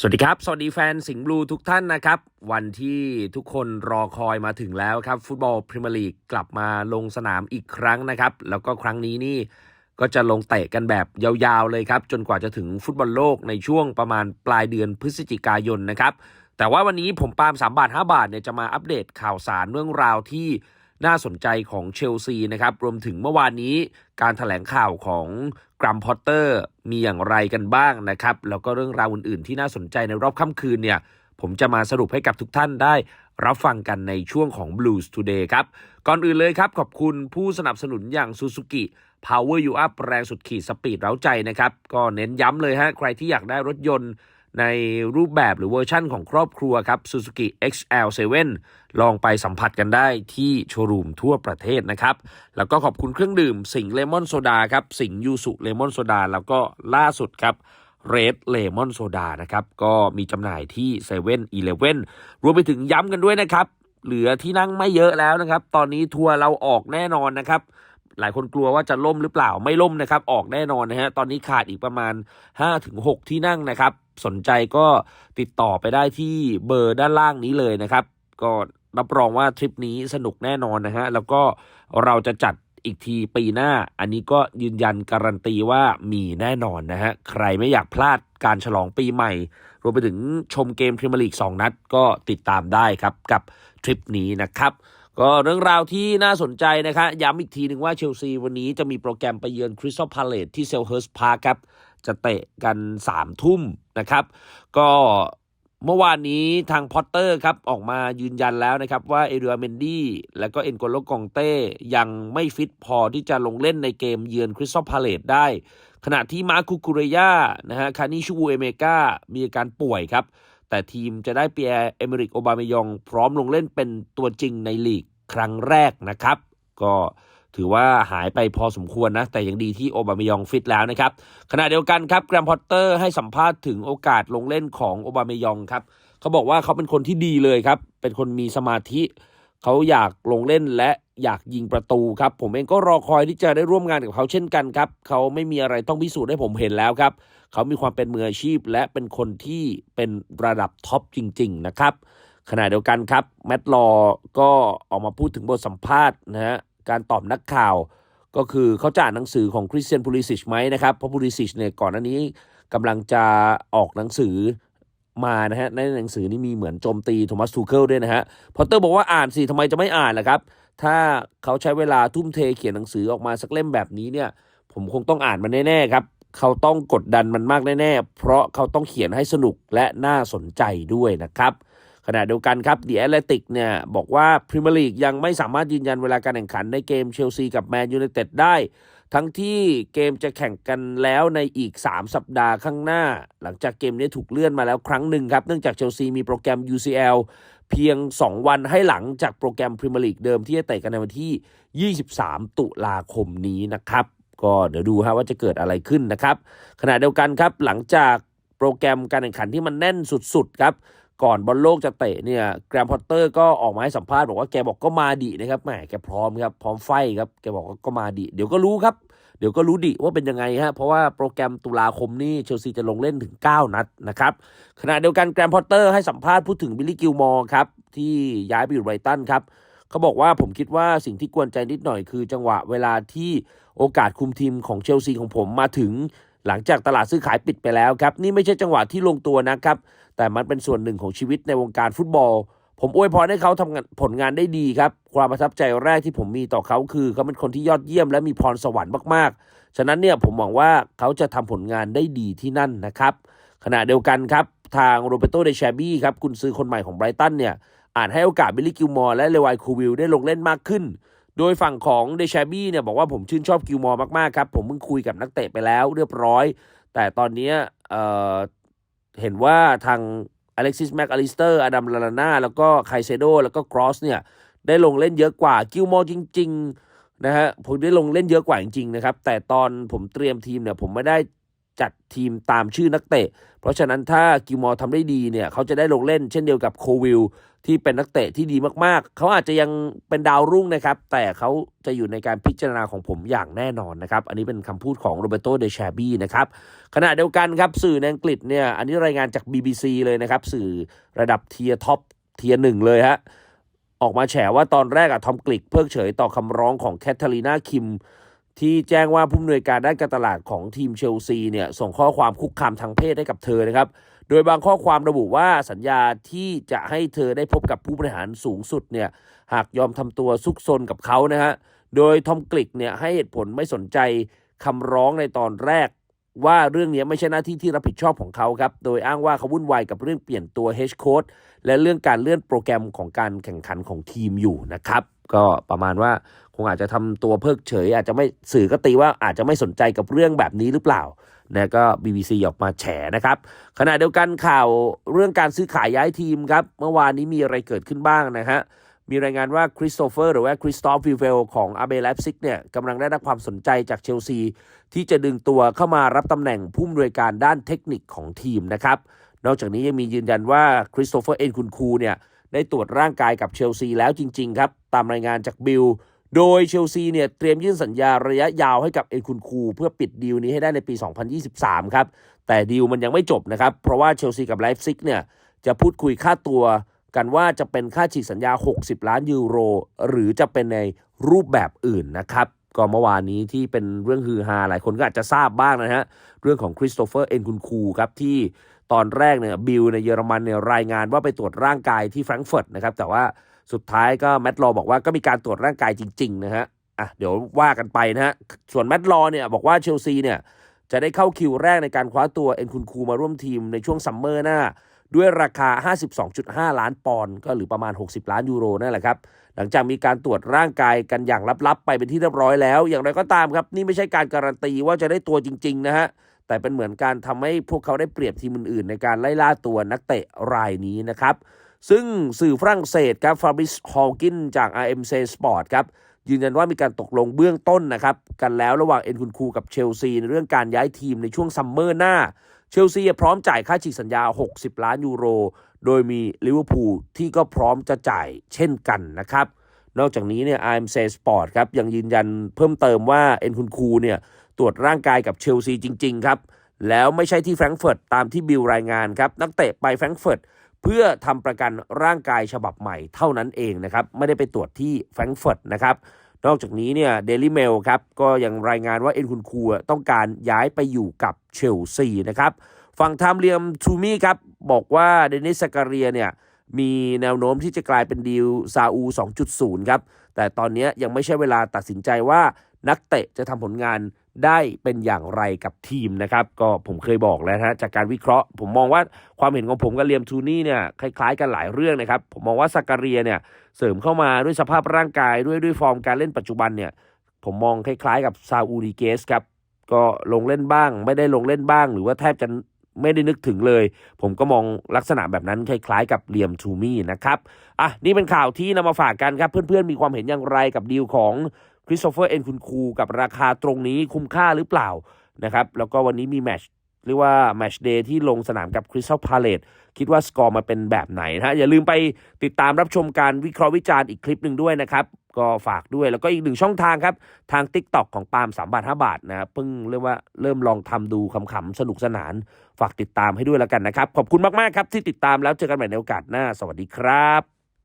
สวัสดีครับ สวัสดีแฟนสิงห์บลูทุกท่านนะครับ วันที่ทุกคนรอคอยมาถึงแล้วครับ ฟุตบอลพรีเมียร์ลีกกลับมาลงสนามอีกครั้งนะครับ แล้วก็ครั้งนี้นี่ก็จะลงเตะกันแบบยาวๆเลยครับ จนกว่าจะถึงฟุตบอลโลกในช่วงประมาณปลายเดือนพฤศจิกายนนะครับ แต่ว่าวันนี้ผมปาล์ม3บาท5บาทเนี่ยจะมาอัปเดตข่าวสารเรื่องราวที่ น่าสนใจของเชลซีนะครับ รวมถึงเมื่อวานนี้การถแถลงข่าวของกรัมพอตเตอร์มีอย่างไรกันบ้างนะครับ แล้วก็เรื่องราวอื่นๆ ที่น่าสนใจในรอบค่ำคืนเนี่ย ผมจะมาสรุปให้กับทุกท่านได้รับฟังกันในช่วงของ Blues Today ครับ ก่อนอื่นเลยครับ ขอบคุณผู้สนับสนุนอย่าง Suzuki Power You Up แรงสุดขีดสปีดเร้าใจนะครับ ก็เน้นย้ำเลยฮะใครที่อยากได้รถยนต์ ในรูปแบบหรือเวอร์ชั่นของครอบครัวครับ Suzuki XL7 ลองไปสัมผัสกันได้ที่โชว์รูมทั่วประเทศนะครับ แล้วก็ขอบคุณเครื่องดื่มสิงเลมอนโซดาครับ สิงยูสุเลมอนโซดาแล้วก็ล่าสุดครับเรดเลมอนโซดานะครับ ก็มีจำหน่ายที่7 e เ e ่ e อรวมไปถึงย้ำกันด้วยนะครับ เหลือที่นั่งไม่เยอะแล้วนะครับ ตอนนี้ทัวร์เราออกแน่นอนนะครับ หลายคนกลัวว่าจะล่มหรือเปล่าไม่ล่มนะครับ ออกแน่นอนนะฮะตอนนี้ขาดอีกประมาณ 5-6 ที่นั่งนะครับ สนใจก็ติดต่อไปได้ที่เบอร์ด้านล่างนี้เลยนะครับ ก็รับรองว่าทริปนี้สนุกแน่นอนนะฮะแล้วก็เราจะจัดอีกทีปีหน้า อันนี้ก็ยืนยันการันตีว่ามีแน่นอนนะฮะใครไม่อยากพลาดการฉลองปีใหม่ รวมไปถึงชมเกมพรีเมียร์ลีก2นัดก็ติดตามได้ครับกับทริปนี้นะครับ ก็เรื่องราวที่น่าสนใจนะครับย้ำอีกทีหนึ่งว่าเชลซีวันนี้จะมีโปรแกรมไปเยือนคริสตัลพาเลตที่เซลเฮิร์สพาร์คครับ จะเตะกัน3ามทุ่มนะครับ ก็เมื่อวานนี้ทางพอตเตอร์ครับออกมายืนยันแล้วนะครับว่าเอเรียเมนดี้และก็เอ็นโกโลกองเต้ยังไม่ฟิตพอที่จะลงเล่นในเกมเยือนคริสตัลพาเลตได้ ขณะที่มาร์คุคุเรยานะฮะคานิชูเอเมกามีอาการป่วยครับ แต่ทีมจะได้เปียร์เอเมริกโอบามายองพร้อมลงเล่นเป็นตัวจริงในลีกครั้งแรกนะครับ ก็ถือว่าหายไปพอสมควรนะ แต่ยังดีที่โอบามายองฟิตแล้วนะครับ ขณะเดียวกันครับแกรมพอตเตอร์ให้สัมภาษณ์ถึงโอกาสลงเล่นของโอบามายองครับ เขาบอกว่าเขาเป็นคนที่ดีเลยครับ เป็นคนมีสมาธิ เขาอยากลงเล่นและอยากยิงประตูครับ ผมเองก็รอคอยที่จะได้ร่วมงานกับเขาเช่นกันครับ เขาไม่มีอะไรต้องพิสูจน์ให้ผมเห็นแล้วครับ เขามีความเป็นมืออาชีพ และเป็นคนที่เป็นระดับท็อปจริง ๆ นะครับขณะเดียวกันครับ แมตต์ลอก็ออกมาพูดถึงบทสัมภาษณ์นะฮะการตอบนักข่าว ก็คือเขาจะอ่านหนังสือของคริสเตียนพูลิสิชไหมนะครับเพราะพูลิสิชเนี่ยก่อนหน้านี้กำลังจะออกหนังสือ มานะฮะในหนังสือนี่มีเหมือนโจมตีโทมัสทูเคิลด้วยนะฮะพอตเตอร์บอกว่าอ่านสิทำไมจะไม่อ่านล่ะครับ ถ้าเขาใช้เวลาทุ่มเทเขียนหนังสือออกมาสักเล่มแบบนี้เนี่ย ผมคงต้องอ่านมันแน่ๆครับเขาต้องกดดันมันมากแน่ๆ เพราะเขาต้องเขียนให้สนุกและน่าสนใจด้วยนะครับ ขณะเดียวกันครับเดีแอตเลติกเนี่ยบอกว่าพรีเมียร์ลีกยังไม่สามารถยืนยันเวลาการแข่งขันในเกมเชลซีกับแมนยูไนเต็ดได้ ทั้งที่เกมจะแข่งกันแล้วในอีก 3 สัปดาห์ข้างหน้า หลังจากเกมนี้ถูกเลื่อนมาแล้วครั้งหนึ่งครับ เนื่องจากเชลซีมีโปรแกรม UCL เพียง 2 วันให้หลังจากโปรแกรมพรีเมียร์ลีกเดิมที่จะเตะกันในวันที่ 23 ตุลาคมนี้นะครับ ก็เดี๋ยวดูฮะว่าจะเกิดอะไรขึ้นนะครับขณะเดียวกันครับหลังจากโปรแกรมการแข่งขันที่มันแน่นสุดๆครับ ก่อนบอลโลกจะเตะเนี่ยแกรมพอตเตอร์ก็ออกมาให้สัมภาษณ์บอกว่าแกบอกก็มาดินะครับแหมแกพร้อมครับพร้อมไฟครับแกบอกก็มาดิเดี๋ยวก็รู้ครับ เดี๋ยวก็รู้ดิว่าเป็นยังไงฮะเพราะว่าโปรแกรมตุลาคมนี้เชลซีจะลงเล่นถึง 9 นัดนะครับขณะเดียวกันแกรมพอตเตอร์ให้สัมภาษณ์พูดถึงบิลลี่กิลมอร์ครับที่ย้ายไปอยู่ไบรตันครับเขาบอกว่าผมคิดว่าสิ่งที่กวนใจนิดหน่อยคือจังหวะเวลาที่โอกาสคุมทีมของเชลซีของผมมาถึง หลังจากตลาดซื้อขายปิดไปแล้วครับ นี่ไม่ใช่จังหวะที่ลงตัวนะครับ แต่มันเป็นส่วนหนึ่งของชีวิตในวงการฟุตบอล ผมอวยพรให้เขาทำงานผลงานได้ดีครับ ความประทับใจแรกที่ผมมีต่อเขาคือ เขาเป็นคนที่ยอดเยี่ยมและมีพรสวรรค์มากๆ ฉะนั้นเนี่ยผมหวังว่าเขาจะทำผลงานได้ดีที่นั่นนะครับ ขณะเดียวกันครับทางโรเบโตเดชาบี้ครับกุนซือคนใหม่ของไบรตันเนี่ยอาจให้โอกาสบิลลี่กิลมอร์และเลวายคูวิลได้ลงเล่นมากขึ้น โดยฝั่งของเดชบี้เนี่ยบอกว่าผมชื่นชอบกิลมอร์มากๆครับ ผมเพิ่งคุยกับนักเตะไปแล้วเรียบร้อย แต่ตอนนี้เเห็นว่าทางอเล็กซิสแม็กอลิสเตอร์อดัมลาลาน่าแล้วก็ไคเซโดแล้วก็กรอสเนี่ยได้ลงเล่นเยอะกว่ากิลมอร์จริง ๆ นะฮะผมได้ลงเล่นเยอะกว่าจริง ๆ นะครับ แต่ตอนผมเตรียมทีมเนี่ยผมไม่ได้ จัดทีมตามชื่อนักเตะ เพราะฉะนั้นถ้ากิลมอร์ทำได้ดีเนี่ย เขาจะได้ลงเล่นเช่นเดียวกับโควิลที่เป็นนักเตะที่ดีมากๆ เขาอาจจะยังเป็นดาวรุ่งนะครับ แต่เขาจะอยู่ในการพิจารณาของผมอย่างแน่นอนนะครับ อันนี้เป็นคำพูดของโรเบโตเดชาบี้นะครับ ขณะเดียวกันครับสื่อในอังกฤษเนี่ย อันนี้รายงานจาก BBC เลยนะครับ สื่อระดับเทียท็อปเทียหนึ่งเลยฮะ ออกมาแฉว่าตอนแรกอะทอมกลิกเพิกเฉยต่อคำร้องของแคทเธอรีนาคิม ที่แจ้งว่าผู้อำนวยการด้านการตลาดของทีมเชลซีเนี่ยส่งข้อความคุกคามทางเพศให้กับเธอนะครับ โดยบางข้อความระบุว่าสัญญาที่จะให้เธอได้พบกับผู้บริหารสูงสุดเนี่ยหากยอมทำตัวซุกซนกับเขานะฮะ โดยทอมกลิกเนี่ยให้เหตุผลไม่สนใจคำร้องในตอนแรก ว่าเรื่องนี้ไม่ใช่หน้าที่ที่รับผิดชอบของเขาครับ โดยอ้างว่าเขาวุ่นวายกับเรื่องเปลี่ยนตัวเฮดโค้ดและเรื่องการเลื่อนโปรแกรมของการแข่งขันของทีมอยู่นะครับ ก็ประมาณว่าคงอาจจะทำตัวเพิกเฉย อาจจะไม่สื่อก็ตีว่าอาจจะไม่สนใจกับเรื่องแบบนี้หรือเปล่านะก็ BBC ออกมาแฉนะครับ ขณะเดียวกันข่าวเรื่องการซื้อขายย้ายทีมครับ เมื่อวานนี้มีอะไรเกิดขึ้นบ้างนะฮะมีรายงานว่าคริสโตเฟอร์หรือว่าคริสตอฟวิเวลของอาเบลฟซิกเนี่ยกำลังได้รับความสนใจจากเชลซี ที่จะดึงตัวเข้ามารับตำแหน่งผู้อำนวยการด้านเทคนิคของทีมนะครับ นอกจากนี้ยังมียืนยันว่าคริสโตเฟอร์เอ็นคุณคูเนี่ย ได้ตรวจร่างกายกับเชลซีแล้วจริง ๆ ครับ ตามรายงานจากบิล โดยเชลซีเนี่ยเตรียมยื่นสัญญาระยะยาวให้กับเอ็นคุณคู เพื่อปิดดีลนี้ให้ได้ในปี 2023 ครับ แต่ดีลมันยังไม่จบนะครับ เพราะว่าเชลซีกับไลฟ์ซิกเนี่ยจะพูดคุยค่าตัวกันว่าจะเป็นค่าฉีกสัญญา 60 ล้านยูโร หรือจะเป็นในรูปแบบอื่นนะครับ ก็เมื่อวานนี้ที่เป็นเรื่องฮือฮาหลายคนก็อาจจะทราบบ้างนะฮะ เรื่องของคริสโตเฟอร์เอ็นคุณคูครับที่ ตอนแรกเนี่ยบิลในเยอรมันเนี่ยรายงานว่าไปตรวจร่างกายที่แฟรงก์เฟิร์ตนะครับแต่ว่าสุดท้ายก็แมตต์ลอบอกว่าก็มีการตรวจร่างกายจริงๆนะฮะอะเดี๋ยวว่ากันไปนะฮะส่วนแมตต์ลอเนี่ยบอกว่าเชลซีเนี่ยจะได้เข้าคิวแรกในการคว้าตัวเอ็นคุณคูมาร่วมทีมในช่วงซัมเมอร์หน้า ด้วยราคา 52.5 ล้านปอนด์ก็หรือประมาณ 60 ล้านยูโรนั่นแหละครับหลังจากมีการตรวจร่างกายกันอย่างลับๆ ไปเป็นที่เรียบร้อยแล้ว อย่างไรก็ตามครับ นี่ไม่ใช่การการันตีว่าจะได้ตัวจริง ๆ นะฮะ แต่เป็นเหมือนการทำให้พวกเขาได้เปรียบทีมอื่นๆ ในการไล่ล่าตัวนักเตะรายนี้นะครับ ซึ่งสื่อฝรั่งเศสครับฟาบริสฮอลกินจาก RMC Sport ครับยืนยันว่ามีการตกลงเบื้องต้นนะครับกันแล้วระหว่างเอ็นคุณคูกับเชลซีในเรื่องการย้ายทีมในช่วงซัมเมอร์หน้า เชลซีพร้อมจ่ายค่าฉีกสัญญา 60 ล้านยูโร โดยมีลิเวอร์พูลที่ก็พร้อมจะจ่ายเช่นกันนะครับนอกจากนี้เนี่ย RMC Sport ครับยังยืนยันเพิ่มเติมว่าเอ็นคุณคูเนี่ย ตรวจร่างกายกับเชลซีจริง ๆ ครับ แล้วไม่ใช่ที่แฟรงก์เฟิร์ตตามที่บิลรายงานครับ นักเตะไปแฟรงก์เฟิร์ตเพื่อทำประกันร่างกายฉบับใหม่เท่านั้นเองนะครับ ไม่ได้ไปตรวจที่แฟรงก์เฟิร์ตนะครับนอกจากนี้เนี่ยเดลิเมลครับก็ยังรายงานว่าเอ็นคุณคูต้องการย้ายไปอยู่กับเชลซีนะครับฝั่งไทม์เรียมทูมี่ครับบอกว่าเดนิสซากาเรียเนี่ยมีแนวโน้มที่จะกลายเป็นดีลซาอู 2.0 ครับ แต่ตอนนี้ยังไม่ใช่เวลาตัดสินใจว่านักเตะจะทำผลงาน ได้เป็นอย่างไรกับทีมนะครับ ก็ผมเคยบอกแล้วนะฮะจากการวิเคราะห์ ผมมองว่าความเห็นของผมกับเลียมทูนี่เนี่ยคล้ายๆกันหลายเรื่องนะครับ ผมมองว่าซากาเรียเนี่ยเสริมเข้ามาด้วยสภาพร่างกายด้วยด้วยฟอร์มการเล่นปัจจุบันเนี่ยผมมองคล้ายๆ กับซาอูดิเกสครับก็ลงเล่นบ้าง ไม่ได้ลงเล่นบ้าง หรือว่าแทบจะไม่ได้นึกถึงเลย ผมก็มองลักษณะแบบนั้นคล้ายๆ กับเลียมทูมี่นะครับอะนี่เป็นข่าวที่นำมาฝากกันครับ เพื่อนๆมีความเห็นอย่างไรกับดีลของ คริสโตเฟอร์เอ็นคุณครูกับราคาตรงนี้คุ้มค่าหรือเปล่านะครับแล้วก็วันนี้มีแมชเรียกว่าแมชเดย์ที่ลงสนามกับคริสตัลพาเลตคิดว่าสกอร์มาเป็นแบบไหนนะอย่าลืมไปติดตามรับชมการวิเคราะห์วิจารณ์อีกคลิปหนึ่งด้วยนะครับ ก็ฝากด้วยแล้วก็อีกหนึ่งช่องทางครับ ทาง Tik t o อกของปาล์ม3บาท5บาทนะครับเพิ่งเรียกว่าเริ่มลองทำดูขำๆ สนุกสนาน ฝากติดตามให้ด้วยแล้วกันนะครับ ขอบคุณมากๆครับที่ติดตามแล้วเจอกันใหม่ในโอกาสหน้า สวัสดีครับ